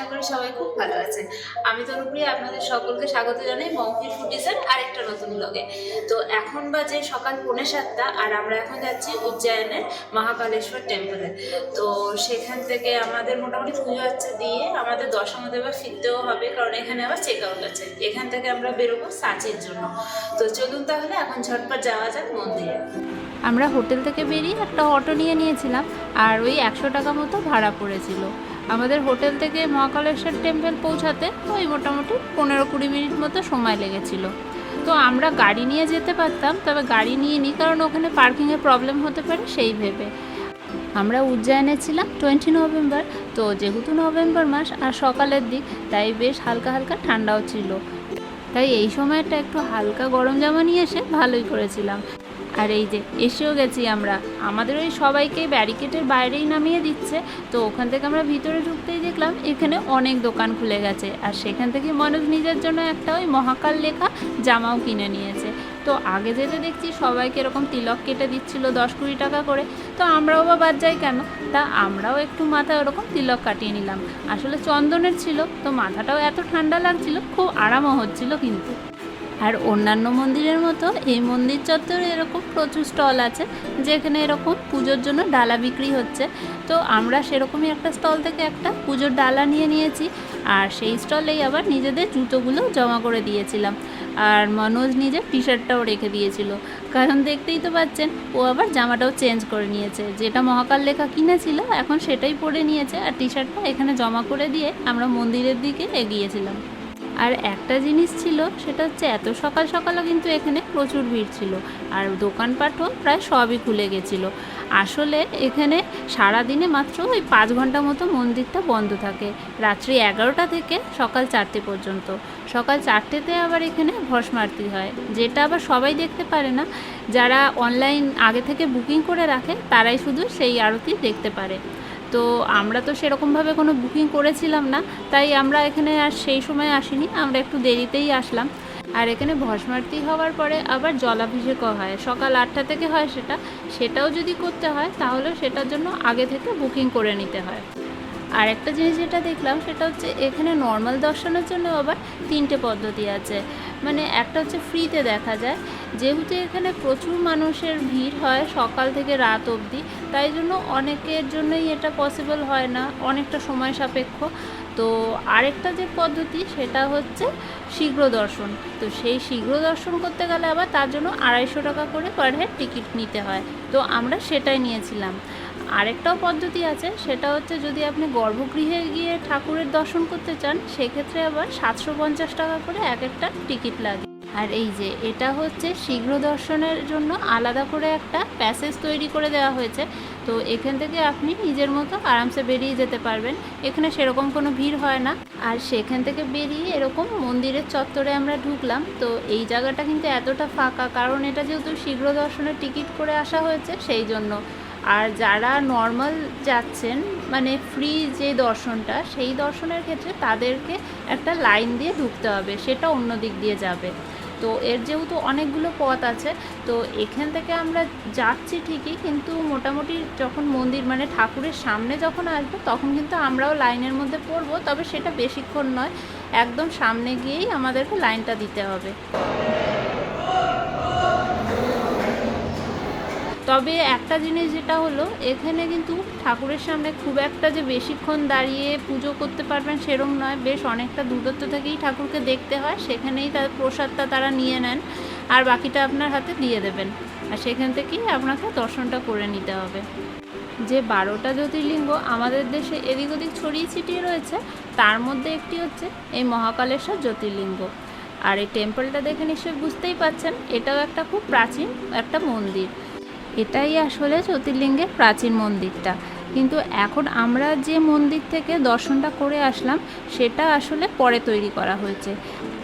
আশা করি সবাই খুব ভালো আছে আমি তনুপ্রিয়া, আপনাদের সকলকে স্বাগত জানাই মৌখিক ফুটিজের আরেকটা নতুন ব্লগে তো এখন বাজে সকাল পৌনে সাতটা আর আমরা এখন যাচ্ছি উজ্জয়নের মহাকালেশ্বর টেম্পলে তো সেখান থেকে আমাদের মোটামুটি পুজো হচ্ছে দিয়ে আমাদের দশমতে আবার ফিরতেও হবে, কারণ এখানে আবার চেক আউট আছে। এখান থেকে আমরা বেরোবো সাঁচের জন্য। তো চলুন তাহলে এখন ঝটপট যাওয়া যাক মন্দিরে। আমরা হোটেল থেকে বেরিয়ে একটা অটো নিয়ে নিয়েছিলাম, আর ওই একশো টাকা মতো ভাড়া পড়েছিল। আমাদের হোটেল থেকে মহাকালেশ্বর টেম্পল পৌঁছাতে ওই মোটামুটি পনেরো কুড়ি মিনিট মতো সময় লেগেছিল। তো আমরা গাড়ি নিয়ে যেতে পারতাম, তবে গাড়ি নিয়ে নিই কারণ ওখানে পার্কিংয়ের প্রবলেম হতে পারে সেই ভেবে। আমরা উজ্জয়নে ছিলাম টোয়েন্টি নভেম্বর, তো যেহেতু নভেম্বর মাস আর সকালের দিক, তাই বেশ হালকা হালকা ঠান্ডাও ছিল। তাই এই সময়টা একটু হালকা গরম জামা নিয়ে এসে ভালোই করেছিলাম। আর এই যে এসেও গেছি আমরা। আমাদের ওই সবাইকে ব্যারিকেডের বাইরেই নামিয়ে দিচ্ছে। তো ওখান থেকে আমরা ভিতরে ঢুকতেই দেখলাম এখানে অনেক দোকান খুলে গেছে। আর সেখান থেকে মনোজ নিজের জন্য একটা ওই মহাকাল লেখা জামাও কিনে নিয়েছে। তো আগে যেতে দেখছি সবাইকে এরকম তিলক কেটে দিচ্ছিল দশ কুড়ি টাকা করে। তো আমরাও বা বাদ যাই কেন? তা আমরাও একটু মাথায় ওরকম তিলক কাটিয়ে নিলাম। আসলে চন্দনের ছিল, তো মাথাটাও এত ঠান্ডা লাগছিল, খুব আরামও হচ্ছিল কিন্তু। আর অন্যান্য মন্দিরের মতো এই মন্দির চত্বরে এরকম প্রচুর স্টল আছে, যেখানে এরকম পুজোর জন্য ডালা বিক্রি হচ্ছে। তো আমরা সেরকমই একটা স্টল থেকে একটা পুজোর ডালা নিয়ে নিয়েছি, আর সেই স্টলেই আবার নিজেদের জুতোগুলো জমা করে দিয়েছিলাম। আর মনোজ নিজের টি শার্টটাও রেখে দিয়েছিল। কারণ দেখতেই তো পাচ্ছেন, ও আবার জামাটাও চেঞ্জ করে নিয়েছে। যেটা মহাকাল লেখা কিনেছিল, এখন সেটাই পরে নিয়েছে, আর টি শার্টটা এখানে জমা করে দিয়ে আমরা মন্দিরের দিকে এগিয়েছিলাম। আর একটা জিনিস ছিল, সেটা হচ্ছে এত সকাল সকালও কিন্তু এখানে প্রচুর ভিড় ছিল। আর দোকানপাটও প্রায় সবই খুলে গেছিল। আসলে এখানে সারা দিনে মাত্র ওই পাঁচ ঘণ্টা মতো মন্দিরটা বন্ধ থাকে। রাত্রি এগারোটা থেকে সকাল চারটে পর্যন্ত। সকাল চারটেতে আবার এখানে ভস্ম আরতি হয়। যেটা আবার সবাই দেখতে পারে না। যারা অনলাইন আগে থেকে বুকিং করে রাখে, তারাই শুধু সেই আরতি দেখতে পারে। তো আমরা তো সেরকমভাবে কোনো বুকিং করেছিলাম না, তাই আমরা এখানে আর সেই সময় আসিনি, আমরা একটু দেরিতেই আসলাম। আর এখানে ভস্মারতি হওয়ার পরে আবার জলাভিষেকও হয়, সকাল আটটা থেকে হয় সেটা, সেটাও যদি করতে হয় তাহলে সেটার জন্য আগে থেকে বুকিং করে নিতে হয়। আর একটা জিনিস যেটা দেখলাম সেটা হচ্ছে এখানে নর্মাল দর্শনের জন্য আবার তিনটে পদ্ধতি আছে। মানে একটা হচ্ছে ফ্রিতে দেখা যায়। যেহেতু এখানে প্রচুর মানুষের ভিড় হয় সকাল থেকে রাত অবধি, তাই জন্য অনেকের জন্যই এটা পসিবল হয় না, অনেকটা সময় সাপেক্ষ। তো আরেকটা যে পদ্ধতি সেটা হচ্ছে শীঘ্র দর্শন। তো সেই শীঘ্র দর্শন করতে গেলে আবার তার জন্য আড়াইশো টাকা করে পার হেড টিকিট নিতে হয়। তো আমরা সেটাই নিয়েছিলাম। আরেকটাও পদ্ধতি আছে, সেটা হচ্ছে যদি আপনি গর্ভগৃহে গিয়ে ঠাকুরের দর্শন করতে চান, সেক্ষেত্রে আবার সাতশো পঞ্চাশ টাকা করে এক একটা টিকিট লাগে। আর এই যে, এটা হচ্ছে শীঘ্র দর্শনের জন্য আলাদা করে একটা প্যাসেজ তৈরি করে দেওয়া হয়েছে। তো এখান থেকে আপনি নিজের মতো আরামসে বেরিয়ে যেতে পারবেন। এখানে সেরকম কোনো ভিড় হয় না। আর সেখান থেকে বেরিয়ে এরকম মন্দিরের চত্বরে আমরা ঢুকলাম। তো এই জায়গাটা কিন্তু এতটা ফাঁকা, কারণ এটা যেহেতু শীঘ্র দর্শনের টিকিট করে আসা হয়েছে, সেই জন্য। আর যারা নর্মাল যাচ্ছেন মানে ফ্রি যে দর্শনটা, সেই দর্শনের ক্ষেত্রে তাদেরকে একটা লাইন দিয়ে ঢুকতে হবে, সেটা অন্য দিক দিয়ে যাবে। তো এর যেহেতু অনেকগুলো পথ আছে, তো এখান থেকে আমরা যাচ্ছি ঠিকই, কিন্তু মোটামুটি যখন মন্দির মানে ঠাকুরের সামনে যখন আসব, তখন কিন্তু আমরাও লাইনের মধ্যে পড়ব, তবে সেটা বেশিক্ষণ নয়, একদম সামনে গিয়েই আমাদেরকে লাইনটা দিতে হবে। তবে একটা জিনিস যেটা হলো, এখানে কিন্তু ঠাকুরের সামনে খুব একটা যে বেশিক্ষণ দাঁড়িয়ে পুজো করতে পারবেন সেরম নয়। বেশ অনেকটা দূরত্ব থেকেই ঠাকুরকে দেখতে হয়, সেখানেই তার প্রসাদটা তারা নিয়ে নেন আর বাকিটা আপনার হাতে দিয়ে দেবেন। আর সেখান থেকেই আপনাকে দর্শনটা করে নিতে হবে। যে বারোটা জ্যোতির্লিঙ্গ আমাদের দেশে এদিক ওদিক ছড়িয়ে ছিটিয়ে রয়েছে, তার মধ্যে একটি হচ্ছে এই মহাকালেশ্বর জ্যোতির্লিঙ্গ। আর এই টেম্পলটা দেখে নিশ্চয়ই বুঝতেই পাচ্ছেন এটাও একটা খুব প্রাচীন একটা মন্দির। এটাই আসলে জ্যোতির্লিঙ্গের প্রাচীন মন্দিরটা। কিন্তু এখন আমরা যে মন্দির থেকে দর্শনটা করে আসলাম, সেটা আসলে পরে তৈরি করা হয়েছে।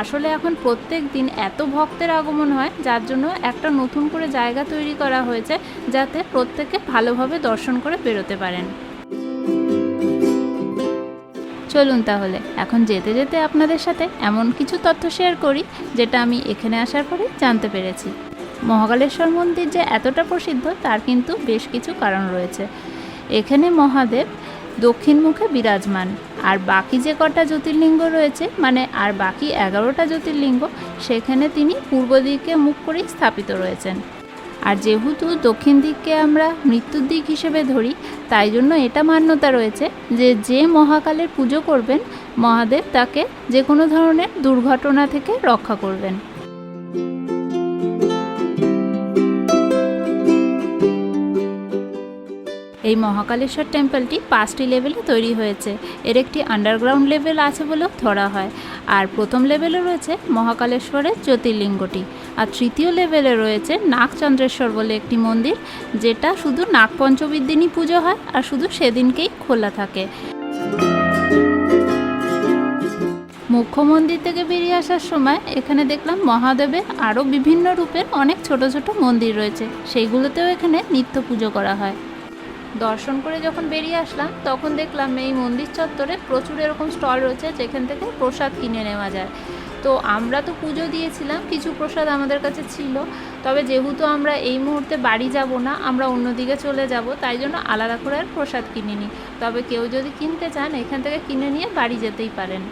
আসলে এখন প্রত্যেক দিন এত ভক্তের আগমন হয়, যার জন্য একটা নতুন করে জায়গা তৈরি করা হয়েছে, যাতে প্রত্যেকে ভালোভাবে দর্শন করে বেরোতে পারেন। চলুন তাহলে, এখন যেতে যেতে আপনাদের সাথে এমন কিছু তথ্য শেয়ার করি, যেটা আমি এখানে আসার পরে জানতে পেরেছি। মহাকালেশ্বর মন্দির যে এতটা প্রসিদ্ধ, তার কিন্তু বেশ কিছু কারণ রয়েছে। এখানে মহাদেব দক্ষিণ মুখে বিরাজমান, আর বাকি যে কটা জ্যোতির্লিঙ্গ রয়েছে মানে আর বাকি এগারোটা জ্যোতির্লিঙ্গ, সেখানে তিনি পূর্ব দিকে মুখ করেই স্থাপিত রয়েছেন। আর যেহেতু দক্ষিণ দিককে আমরা মৃত্যুর দিক হিসেবে ধরি, তাই জন্য এটা মান্যতা রয়েছে যে যে মহাকালের পুজো করবেন, মহাদেব তাকে যে কোনো ধরনের দুর্ঘটনা থেকে রক্ষা করবেন। এই মহাকালেশ্বর টেম্পলটি পাঁচটি লেভেলে তৈরি হয়েছে। এর একটি আন্ডারগ্রাউন্ড লেভেল আছে বলেও ধরা হয়। আর প্রথম লেভেলে রয়েছে মহাকালেশ্বরের জ্যোতির্লিঙ্গটি। আর তৃতীয় লেভেলে রয়েছে নাগচন্দ্রেশ্বর বলে একটি মন্দির, যেটা শুধু নাগপঞ্চমীর দিনই পুজো হয় আর শুধু সেদিনকেই খোলা থাকে। মুখ্য মন্দির থেকে বেরিয়ে আসার সময় এখানে দেখলাম মহাদেবের আরও বিভিন্ন রূপের অনেক ছোট ছোট মন্দির রয়েছে। সেইগুলোতেও এখানে নিত্য পুজো করা হয়। দর্শন করে যখন বেরিয়ে আসলাম, তখন দেখলাম এই মন্দির চত্বরে প্রচুর এরকম স্টল রয়েছে, যেখান থেকে প্রসাদ কিনে নেওয়া যায়। তো আমরা তো পুজো দিয়েছিলাম, কিছু প্রসাদ আমাদের কাছে ছিল। তবে যেহেতু আমরা এই মুহূর্তে বাড়ি যাব না, আমরা অন্যদিকে চলে যাব, তাই জন্য আলাদা করে আর প্রসাদ কিনিনি। তবে কেউ যদি কিনতে চান, এখান থেকে কিনে নিয়ে বাড়ি যেতেই পারেন।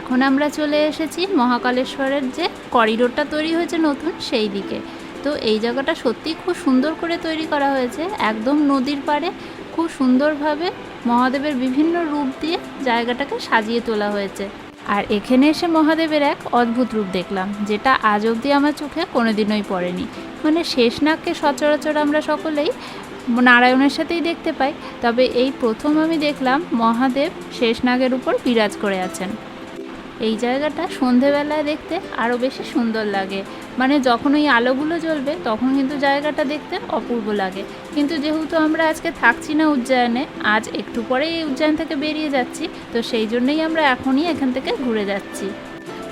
এখন আমরা চলে এসেছি মহাকালেশ্বরের যে করিডোরটা তৈরি হয়েছে নতুন, সেই দিকে। তো এই জায়গাটা সত্যি খুব সুন্দর করে তৈরি করা হয়েছে। একদম নদীর পাড়ে খুব সুন্দরভাবে মহাদেবের বিভিন্ন রূপ দিয়ে জায়গাটাকে সাজিয়ে তোলা হয়েছে। আর এখানে এসে মহাদেবের এক অদ্ভুত রূপ দেখলাম, যেটা আজ অবধি আমার চোখে কোনোদিনই পড়েনি। মানে শেষনাগকে সচরাচর আমরা সকলেই নারায়ণের সাথেই দেখতে পাই, তবে এই প্রথম আমি দেখলাম মহাদেব শেষনাগের উপর বিরাজ করে আছেন। এই জায়গাটা সন্ধেবেলায় দেখতে আরও বেশি সুন্দর লাগে। মানে যখন ওই আলোগুলো জ্বলবে, তখন কিন্তু জায়গাটা দেখতে অপূর্ব লাগে। কিন্তু যেহেতু আমরা আজকে থাকছি না উজ্জয়নে, আজ একটু পরেই এই উজ্জয়ন থেকে বেরিয়ে যাচ্ছি, তো সেই জন্যই আমরা এখনই এখান থেকে ঘুরে যাচ্ছি।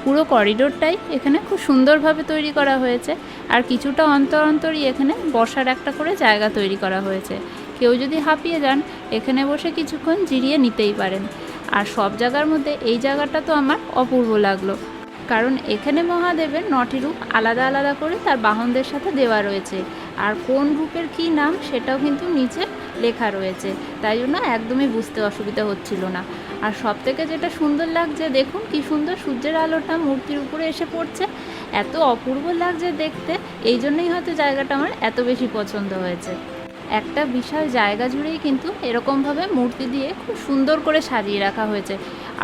পুরো করিডোরটাই এখানে খুব সুন্দরভাবে তৈরি করা হয়েছে, আর কিছুটা অন্তর অন্তরই এখানে বসার একটা করে জায়গা তৈরি করা হয়েছে। কেউ যদি হাঁপিয়ে যান, এখানে বসে কিছুক্ষণ জিরিয়ে নিতেই পারেন। আর সব জায়গার মধ্যে এই জায়গাটা তো আমার অপূর্ব লাগল। কারণ এখানে মহাদেবের নটি রূপ আলাদা আলাদা করে তার বাহনদের সাথে দেওয়া রয়েছে। আর কোন রূপের কী নাম সেটাও কিন্তু নিচে লেখা রয়েছে। তাই জন্য একদমই বুঝতে অসুবিধা হচ্ছিল না। আর সব থেকে যেটা সুন্দর লাগছে দেখুন কি সুন্দর সূর্যের আলোটা মূর্তির উপরে এসে পড়ছে। এত অপূর্ব লাগছে দেখতে, এই জন্যই হয়তো জায়গাটা আমার এত বেশি পছন্দ হয়েছে। একটা বিশাল জায়গা জুড়েই কিন্তু এরকমভাবে মূর্তি দিয়ে খুব সুন্দর করে সাজিয়ে রাখা হয়েছে।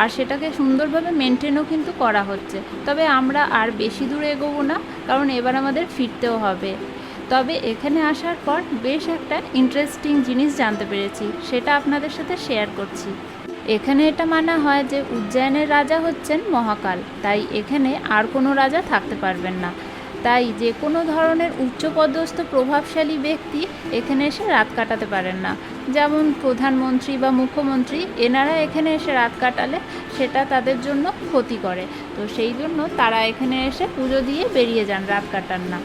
আর সেটাকে সুন্দরভাবে মেনটেনও কিন্তু করা হচ্ছে। তবে আমরা আর বেশি দূরে এগোবো না, কারণ এবার আমাদের ফিরতেও হবে। তবে এখানে আসার পর বেশ একটা ইন্টারেস্টিং জিনিস জানতে পেরেছি, সেটা আপনাদের সাথে শেয়ার করছি। এখানে এটা মানা হয় যে উজ্জয়নের রাজা হচ্ছেন মহাকাল, তাই এখানে আর কোনো রাজা থাকতে পারবেন না। তাই যে কোনো ধরনের উচ্চপদস্থ প্রভাবশালী ব্যক্তি এখানে এসে রাত কাটাতে পারেন না। যেমন প্রধানমন্ত্রী বা মুখ্যমন্ত্রী, এনারা এখানে এসে রাত কাটালে সেটা তাদের জন্য ক্ষতি করে। তো সেই জন্য তারা এখানে এসে পুজো দিয়ে বেরিয়ে যান, রাত কাটান না।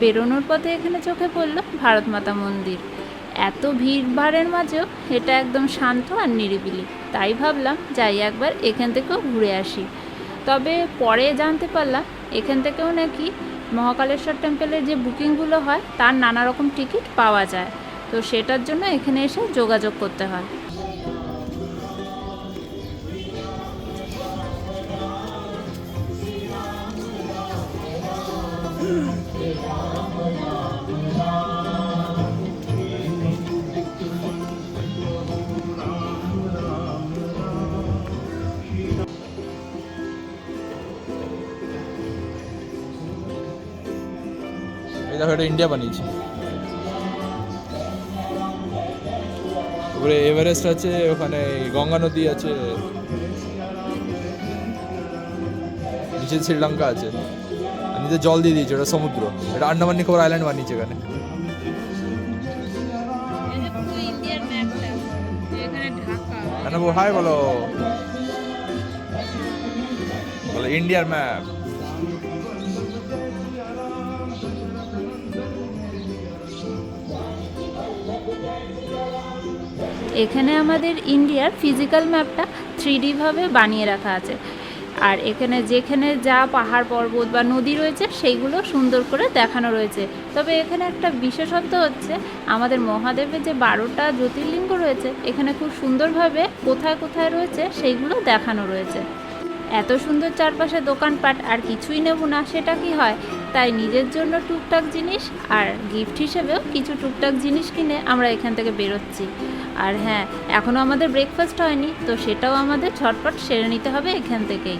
বেরোনোর পথে এখানে চোখে পড়ল ভারত মাতা মন্দির। এত ভিড় ভাড়ের মাঝেও এটা একদম শান্ত আর নিরিবিলি। তাই ভাবলাম যাই একবার এখান থেকেও ঘুরে আসি। তবে পরে জানতে পারলাম এখান থেকেও নাকি মহাকালেশ্বর টেম্পেলের যে বুকিংগুলো হয়, তার নানা রকম টিকিট পাওয়া যায়। তো সেটার জন্য এখানে এসে যোগাযোগ করতে হয়। এই দেখো, এটা ইন্ডিয়া বানিয়েছে। উপরে এভারেস্ট আছে, ওখানে গঙ্গা নদী আছে, নিচে শ্রীলঙ্কা আছে। আর জল দিয়ে দিয়েছে ওটা সমুদ্র। এটা আন্দামান নিকোবর আইল্যান্ড বানিয়েছে এখানে। এখানে হাই বলো। বলো ইন্ডিয়ার ম্যাপ এখানে আমাদের ইন্ডিয়ার ফিজিক্যাল ম্যাপটা থ্রি ভাবে বানিয়ে রাখা আছে। আর এখানে যেখানে যা পাহাড় পর্বত বা নদী রয়েছে, সেইগুলো সুন্দর করে দেখানো রয়েছে। তবে এখানে একটা বিশেষত্ব হচ্ছে, আমাদের মহাদেবের যে বারোটা জ্যোতির্লিঙ্গ রয়েছে, এখানে খুব সুন্দরভাবে কোথায় কোথায় রয়েছে, সেইগুলো দেখানো রয়েছে। এত সুন্দর চারপাশে দোকানপাট, আর কিছুই নেব না, সেটা কি হয়? তাই নিজের জন্য টুকটাক জিনিস আর গিফট হিসেবেও কিছু টুকটাক জিনিস কিনে আমরা এখান থেকে বেরোচ্ছি। আর হ্যাঁ এখনও আমাদের ব্রেকফাস্ট হয়নি তো সেটাও আমাদের ঝটপট সেরে নিতে হবে এখান থেকেই।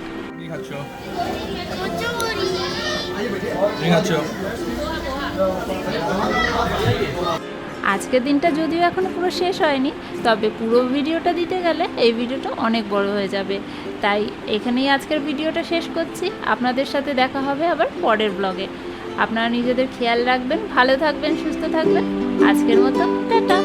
আজকের দিনটা যদিও এখনও পুরো শেষ হয়নি তবে পুরো ভিডিওটা দিতে গেলে এই ভিডিওটা অনেক বড় হয়ে যাবে। তাই এখানেই আজকের ভিডিওটা শেষ করছি। আপনাদের সাথে দেখা হবে আবার পরের ব্লগে আপনারা নিজেদের খেয়াল রাখবেন ভালো থাকবেন সুস্থ থাকবেন। আজকের মতো টাটা।